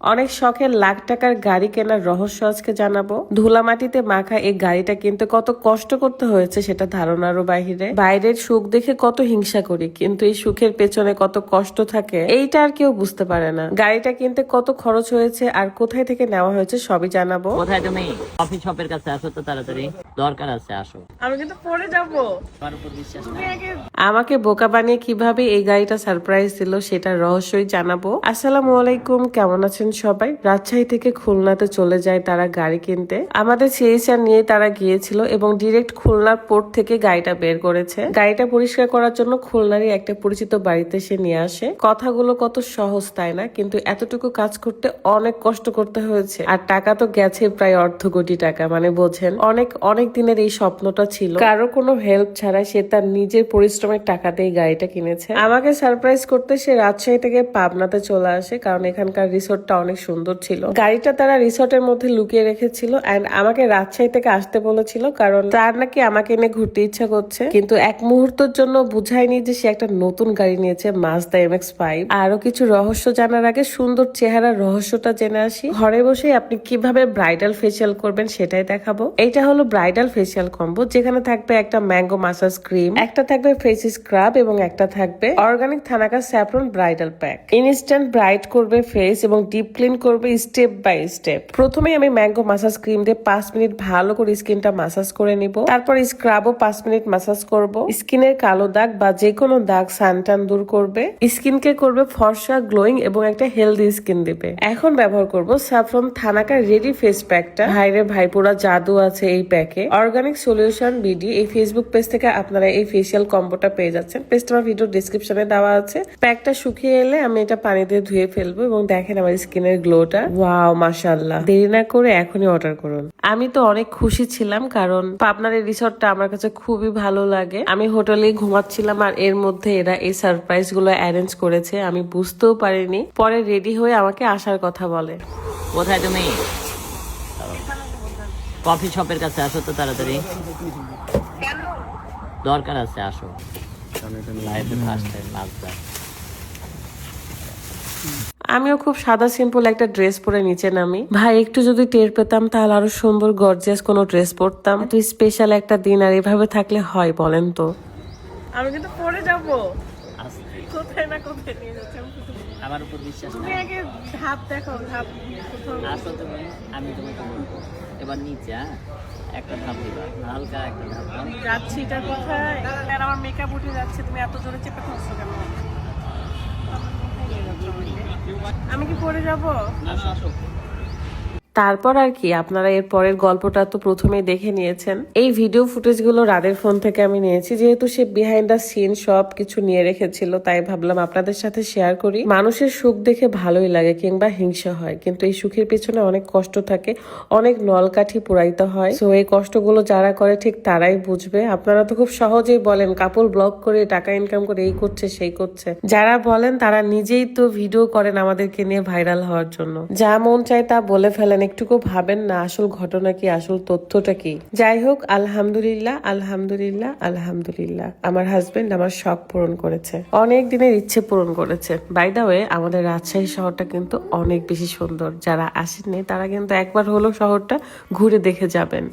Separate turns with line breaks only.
অনেক শখের লাখ টাকার গাড়ি কেনার রহস্য আজকে জানাব। ধুলা মাটিতে মাখা এই গাড়িটা কিনতে কত কষ্ট করতে হয়েছে সেটা ধারণারও বাহিরে। বাইরের সুখ দেখে কত হিংসা করি কিন্তু এই সুখের পেছনে কত কষ্ট থাকে এইটা আর কেউ বুঝতে পারে না। গাড়িটা কিনতে কত খরচ হয়েছে আর কোথায় থেকে নেওয়া হয়েছে সবই জানাব।
কোথায় তুমি? কফি শপের কাছে আসো তো তাড়াতাড়ি। দরকার আছে আসো।
আমি কিন্তু পরে যাব।
আমার উপর বিশ্বাস নেই
আমাকে বোকা বানিয়ে কীভাবে এই গাড়িটা সারপ্রাইজ দিল সেটা রহস্যই জানাব। আসসালামু আলাইকুম কেমন আছেন সবাই। রাজশাহী থেকে খুলনাতে চলে যায় তারা গাড়ি কিনতে। আমাদের সিএসআর নিয়ে তারা গিয়েছিল এবং ডিরেক্ট খুলনার পোর্ট থেকে গাড়িটা বের করেছে। গাড়িটা পরিষ্কার করার জন্য খুলনারই একটা পরিচিত বাড়িতে সে নিয়ে আসে। কথাগুলো কত সহজ তাই না? কিন্তু এতটুকু কাজ করতে অনেক কষ্ট করতে হয়েছে। আর টাকা তো গেছে প্রায় অর্ধ কোটি টাকা মানে বোঝেন। অনেক অনেক দিনের এই স্বপ্নটা ছিল। কারও কোনো হেল্প ছাড়া সে তার নিজের পরিশ্রমের টাকাতে এই গাড়িটা কিনেছে। আমাকে সারপ্রাইজ করতে সে রাজশাহী থেকে পাবনাতে চলে আসে, কারণ এখানকার রিসোর্টটা অনেক সুন্দর ছিল। গাড়িটা তারা রিসোর্টের মধ্যে লুকিয়ে রেখেছিল এন্ড আমাকে রাজশাহী থেকে আসতে বলেছিল কারণ তার নাকি আমাকে এনে ঘুরতে ইচ্ছা করছে। কিন্তু এক মুহূর্তের জন্য বুঝায়নি যে সে একটা নতুন গাড়ি নিয়েছে মাজদা এম এক্স ফাইভ আরও কিছু রহস্য জানার আগে সুন্দর চেহারার রহস্যটা জেনে আসি। ঘরে বসে আপনি কীভাবে ব্রাইডাল ফেসিয়াল করবেন সেটাই দেখাবো। এইটা হলো ব্রাইডাল ফেসিয়াল কম্বো যেখানে থাকবে একটা ম্যাঙ্গো মাসাজ ক্রিম একটা থাকবে ফেস স্ক্রাব এবং একটা থাকবে organic thanaka saffron bridal pack instant bright করবে ফেস এবং ডিপ ক্লিন করবে স্টেপ বাই স্টেপ প্রথমে আমি ম্যাঙ্গো মাসাজ ক্রিম দিয়ে পাঁচ মিনিট ভালো করে স্কিনটা মাসাজ করে নিব। তারপর স্ক্রাবও পাঁচ মিনিট মাসাজ করব। স্কিনের কালো দাগ বা যে কোনো দাগ সানটান দূর করবে। স্কিনকে করবে ফর্সা গ্লোয়িং এবং একটা হেলদি স্কিন দিবে। এখন ব্যবহার করব স্যাফরন থানাকা রেডি ফেস প্যাকটা ভাইরে ভাইপুরা জাদু আছে এই প্যাকে অর্গানিক সলিউশন বিডি এই ফেসবুক পেজ থেকে আপনারা এই ফেসিয়াল কম্বোটা পেয়ে যাচ্ছেন। পেজটা আমার ভিডিও ডিসক্রিপশনে দেওয়া আছে। প্যাকটা শুকিয়ে এলে আমি এটা পানি দিয়ে ধুয়ে ফেলব এবং দেখেন আমার স্কিনের গ্লোটা ওয়াও মাশাল্লাহ দেরি না করে এখনই অর্ডার করুন। আমি তো অনেক খুশি ছিলাম কারণ পাবনার এই রিসর্টটা আমার কাছে খুবই ভালো লাগে। আমি হোটেলে ঘুমাচ্ছিলাম আর এর মধ্যে এরা এই সারপ্রাইজগুলো অ্যারেঞ্জ করেছে আমি বুঝতেও পারিনি। পরে রেডি হয়ে আমাকে আসার কথা বলে।
কোথায় তুমি? কফি শপের কাছে আসো তো তাড়াতাড়ি। দরকার আছে আসো। লাইফে ফার্স্ট টাইম মাজদা
আমিও খুব সাদা সিম্পল একটা ড্রেস পরে নিচে নামি। ভাই একটু যদি টের পেতাম তাহলে আরও সুন্দর গর্জিয়াস কোনো ড্রেস পরতাম। তুই স্পেশাল একটা দিন আর এভাবে থাকলে হয় বলেন তো। আমি কিন্তু পরে যাব। কোথায় না কোথায় নিয়ে যাচ্ছি
আমার উপর বিশ্বাস
তুমি আগে ধাপ দেখো ধাপ
আসো তুমি আমি তোমাকে বলব। এবার নিচে হ্যাঁ? একটা ধাপ দিবা হালকা একটা ধাপ।
যাচ্ছি এটা কোথায়। আর আমার মেকআপ উঠে যাচ্ছে তুমি এত জোরে চেপে ধরছো কেন? আমি কি পরে যাব?
আসো।
তারপর আর কি আপনারা এর পরের গল্পটা তো প্রথমে দেখে নিয়েছেন। এই ভিডিও ফুটেজগুলো রাদের ফোন থেকে আমি নিয়েছি, যেহেতু সে বিহাইন্ড দ্য সিন সব কিছু নিয়ে রেখেছিল, তাই ভাবলাম আপনাদের সাথে শেয়ার করি। মানুষের সুখ দেখে ভালোই লাগে কিংবা হিংসা হয়, কিন্তু এই সুখের পিছনে অনেক কষ্ট থাকে, অনেক নলকাঠি পুরাইতে হয়। তো এই কষ্টগুলো যারা করে ঠিক তারাই বুঝবে। আপনারা তো খুব সহজেই বলেন, কাপড় ব্লগ করে, টাকা ইনকাম করে এই করছে, সেই করছে। যারা বলেন, তারা নিজেই তো ভিডিও করেন আমাদেরকে নিয়ে ভাইরাল হওয়ার জন্য। যা মন চায় তা বলে ফেলেন একটুকু ভাবেন না, আসল ঘটনা কি, আসল তথ্যটা কি? যাই হোক, আলহামদুলিল্লাহ আলহামদুলিল্লাহ আলহামদুলিল্লাহ। আমার হাজবেন্ড আমার শখ পূরণ করেছে। অনেক দিনের ইচ্ছে পূরণ করেছে। বাই দা ওয়ে আমাদের রাজশাহী শহরটা কিন্তু অনেক বেশি সুন্দর। যারা আসেননি, তারা কিন্তু একবার হলো শহরটা ঘুরে দেখে যাবেন।